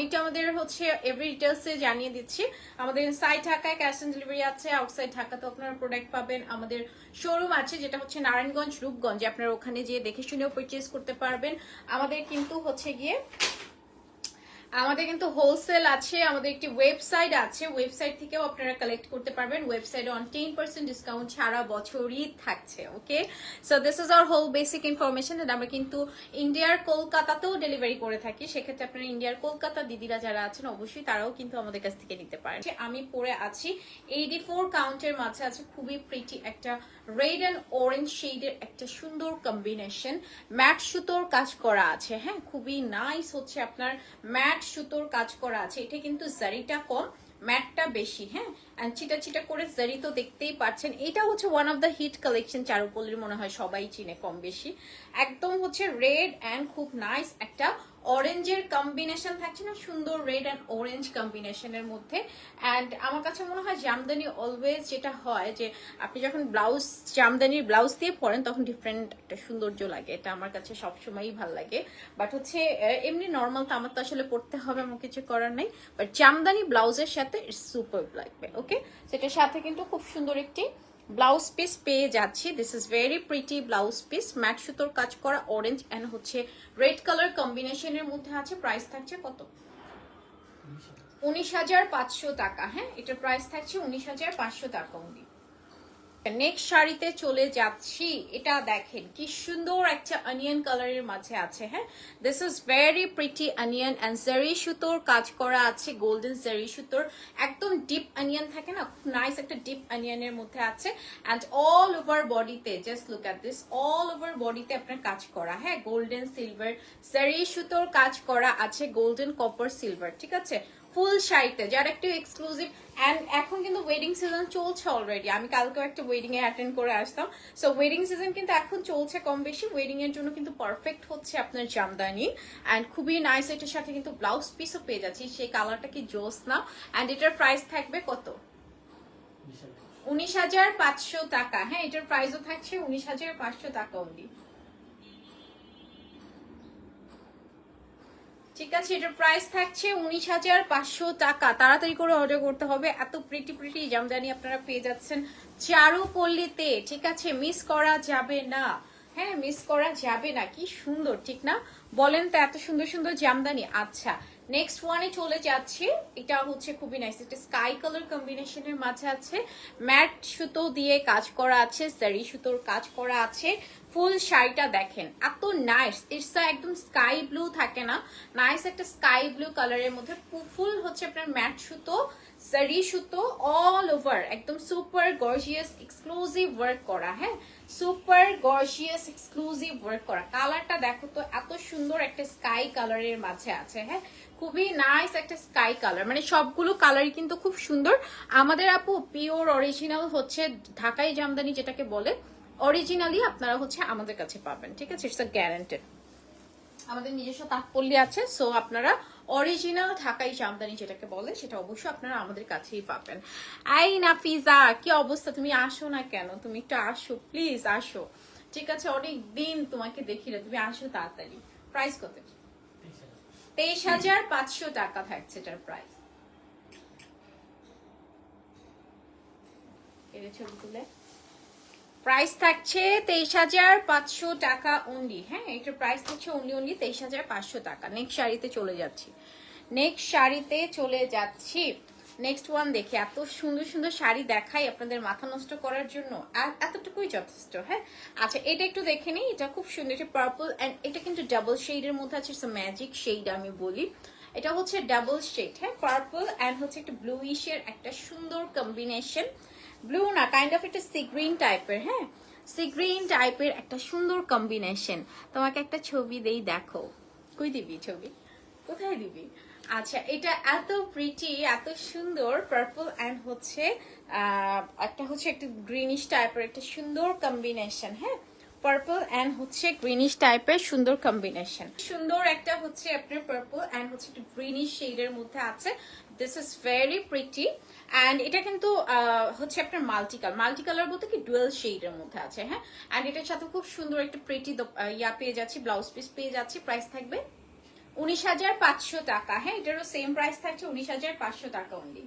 আমি একটু আমাদের হচ্ছে এভরি ডিটেলসে জানিয়ে দিচ্ছি। আমাদের ইনসাইড ঢাকায় ক্যাশ অন ডেলিভারি আছে আউটসাইড ঢাকাতে আপনারা প্রোডাক্ট পাবেন। আমাদের শোরুম আছে, যেটা হচ্ছে নারায়ণগঞ্জ, রূপগঞ্জে। আপনারা ওখানে যেয়ে দেখে শুনেও পারচেজ করতে পারবেন। আমাদের কিন্তু হচ্ছে গিয়ে আমাদের কিন্তু হোলসেল আছে, আমাদের একটি ওয়েবসাইট আছে ওয়েবসাইট থেকেও আপনারা কালেক্ট করতে পারবেন। ওয়েবসাইটে অন টেন পার্সেন্ট ডিসকাউন্ট সারা বছরই থাকছে okay so this is our whole basic information আমরা কিন্তু ইন্ডিয়ার কলকাতাতেও ডেলিভারি করে থাকি। সেক্ষেত্রে আপনারা ইন্ডিয়ার কলকাতা দিদিরা যারা আছেন, অবশ্যই তারাও কিন্তু আমাদের কাছ থেকে নিতে পারেন। আমি পরে আছি। এইটি ফোর কাউন্টের মাঝে আছে খুবই প্রিটি একটা রেড অ্যান্ড অরেঞ্জ শেডের একটা সুন্দর কম্বিনেশন ম্যাট সুতোর কাজ করা আছে হ্যাঁ? খুবই নাইস হচ্ছে আপনার ম্যাট সুতোর কাজ করা আছে। এটা কিন্তু জারিটা কম, ম্যাটটা বেশি হ্যাঁ? অ্যান্ড চিটা চিটা করে জারি তো দেখতেই পাচ্ছেন। এটা হচ্ছে one of the hit collection চারুপল্লির মনে হয় সবাই চিনে কম বেশি। একদম হচ্ছে রেড অ্যান্ড খুব নাইস একটা অরেঞ্জের কম্বিনেশন থাকছে না, সুন্দর রেড অ্যান্ড অরেঞ্জ কম্বিনেশনের মধ্যে। অ্যান্ড আমার কাছে মনে হয় জামদানি অলওয়েজ যেটা হয় যে, আপনি যখন ব্লাউজ জামদানির ব্লাউজ দিয়ে পরেন, তখন ডিফারেন্ট একটা সৌন্দর্য লাগে। এটা আমার কাছে সবসময়ই ভালো লাগে। বাট হচ্ছে এমনি নর্মাল তো আমার তো আসলে পড়তে হবে এমন কিছু করার নেই। বাট জামদানি ব্লাউজের সাথে সুপার লাগবে ওকে সেটার সাথে কিন্তু খুব সুন্দর একটি ব্লাউজ পিস পেয়ে যাচ্ছি। This is very pretty blouse piece. Matte সুতোর কাজ করা অরেঞ্জ অ্যান্ড হচ্ছে রেড কালার কম্বিনেশনের মধ্যে আছে। প্রাইস থাকছে কত? উনিশ হাজার। পাঁচশো টাকা হ্যাঁ? এটার প্রাইস থাকছে উনিশ হাজার পাঁচশো টাকা উনি নেক্সট শাড়িতে চলে যাচ্ছি। এটা দেখেন, কি সুন্দর একটা অনিয়ন কালারের মাঝে আছে হ্যাঁ? This is very pretty onion and zari সুতোর কাজ করা আছে গোল্ডেন জারি সুতোর। একদম ডিপ অনিয়ন থাকে না নাইস একটা ডিপ অনিয়নের মধ্যে আছে। অ্যান্ড অল ওভার বডিতে just look at this all over বডিতে আপনার কাজ করা হ্যাঁ? গোল্ডেন সিলভার জারি সুতোর কাজ করা আছে গোল্ডেন কপার সিলভার ঠিক আছে? ফুল শাড়িতে যার একটু এক্সক্লুসিভ অ্যান্ড এখন কিন্তু ওয়েডিং সিজন চলছে অলরেডি আমি কালকেও একটা ওয়েডিং এ অ্যাটেন্ড করে আসতাম। সো ওয়েডিং সিজন কিন্তু এখন চলছে কম বেশি। ওয়েডিং এর জন্য কিন্তু পারফেক্ট হচ্ছে আপনার জামদানি। অ্যান্ড খুবই নাইস এটার সাথে কিন্তু ব্লাউজ পিসও পেয়ে যাচ্ছি। সেই কালারটা কি জোস না অ্যান্ড এটার প্রাইস থাকবে কত? উনিশ হাজার। পাঁচশো টাকা। হ্যাঁ এটার প্রাইসও থাকছে উনিশ হাজার পাঁচশো টাকা অনলি ঠিক আছে, এটার প্রাইস থাকছে উনিশ হাজার পাঁচশো টাকা। তাড়াতাড়ি করে অর্ডার করতে হবে। এত প্রিটি প্রিটি জামদানি আপনারা পেয়ে যাচ্ছেন চারুপল্লীতে। ঠিক আছে মিস করা যাবে না। হ্যাঁ মিস করা যাবে না। কি সুন্দর, ঠিক না? বলেন তো এত সুন্দর সুন্দর জামদানি। আচ্ছা নেক্সট ওয়ানে চলে যাচ্ছি। এটা হচ্ছে খুবই নাইস এটা স্কাই কালার কম্বিনেশনের মাঝে আছে। ম্যাট সুতো দিয়ে কাজ করা আছে জারি সুতোর কাজ করা আছে। ফুল শাড়িটা দেখেন, এত নাইস ইটস একদম স্কাই ব্লু থাকে না। নাইস একটা স্কাই ব্লু কালারের মধ্যে ফুল হচ্ছে আপনার ম্যাট সুতো জারি সুতো অল ওভার একদম সুপার গর্জিয়াস এক্সক্লুসিভ ওয়ার্ক করা হ্যাঁ? সুপার গর্জিয়াস এক্সক্লুসিভ ওয়ার্ক করা। কালারটা দেখো তো, এত সুন্দর একটা স্কাই কালারের মাঝে আছে হ্যাঁ? খুবই নাইস একটা স্কাই কালার মানে সবগুলো কালারই কিন্তু খুব সুন্দর। আমাদের আপু পিওর অরিজিনাল হচ্ছে ঢাকাই জামদানি যেটাকে বলে। অরিজিনালি আপনারা হচ্ছে আমাদের কাছে পাবেন, ঠিক আছে? ইটস গ্যারান্টেড আমাদের নিজস্ব তাৎপল্য আছে সো আপনারা অরিজিনাল ঢাকাই জামদানি যেটাকে বলে, সেটা অবশ্যই আপনারা আমাদের কাছেই পাবেন। আই নাফিজা, কি অবস্থা? তুমি আসো না কেন? তুমি একটু আসো প্লিজ আসো। ঠিক আছে অনেক দিন তোমাকে দেখি না। তুমি আসো তাড়াতাড়ি। প্রাইস কত? তেইশ হাজার পাঁচশো টাকা থাকছে এটার প্রাইস প্রাইস থাকছে তেইশ হাজার পাঁচশো টাকা অনলি হ্যাঁ এটার প্রাইস থাকছে অনলি অনলি তেইশ হাজার পাঁচশো টাকা। নেক্সট শাড়িতে চলে যাচ্ছি। নেক্সট শাড়িতে চলে যাচ্ছি। নেক্সট ওয়ান দেখি, এত সুন্দর সুন্দর শাড়ি দেখাই আপনাদের মাথা নষ্ট করার জন্য। এতটুকুই যথেষ্ট হ্যাঁ? আচ্ছা এটা একটু দেখে নিই, এটা খুব সুন্দর, এটা পার্পল অ্যান্ড এটা কিন্তু ডাবল শেডের মধ্যে আছে ম্যাজিক শেড আমি বলি। এটা হচ্ছে ডাবল শেড হ্যাঁ? পার্পল অ্যান্ড হচ্ছে একটা ব্লুইশের একটা সুন্দর কম্বিনেশন ব্লু না কাইন্ড অফ একটা সি গ্রিন টাইপের হ্যাঁ? সি গ্রিন টাইপের একটা সুন্দর কম্বিনেশন তোমাকে একটা ছবি দেই, দেখো। কই দিবি ছবি? কোথায় দিবি? আচ্ছা এটা এত প্রিটি এত সুন্দর পার্পল অ্যান্ড হচ্ছে একটা হচ্ছে একটা গ্রিনিশ টাইপের একটা সুন্দর কম্বিনেশন হ্যাঁ? পার্পল অ্যান্ড হচ্ছে গ্রিনিশ টাইপের সুন্দর কম্বিনেশন সুন্দর একটা হচ্ছে আপনার পার্পল অ্যান্ড হচ্ছে একটা গ্রিনিশ শেডের মধ্যে আছে। This is very pretty and এটা কিন্তু হচ্ছে আপনার মাল্টি কালার মাল্টি কালার বলতে কি ডুয়েল শেডের মধ্যে আছে হ্যাঁ? অ্যান্ড এটার সাথে খুব সুন্দর একটা প্রিটি ইয়া পেয়ে যাচ্ছি ব্লাউজ পিস পেয়ে যাচ্ছি প্রাইস থাকবে উনিশ হাজার পাঁচশো টাকা। হ্যাঁ এটারও সেম প্রাইস থাকছে উনিশ হাজার পাঁচশো টাকা অনলি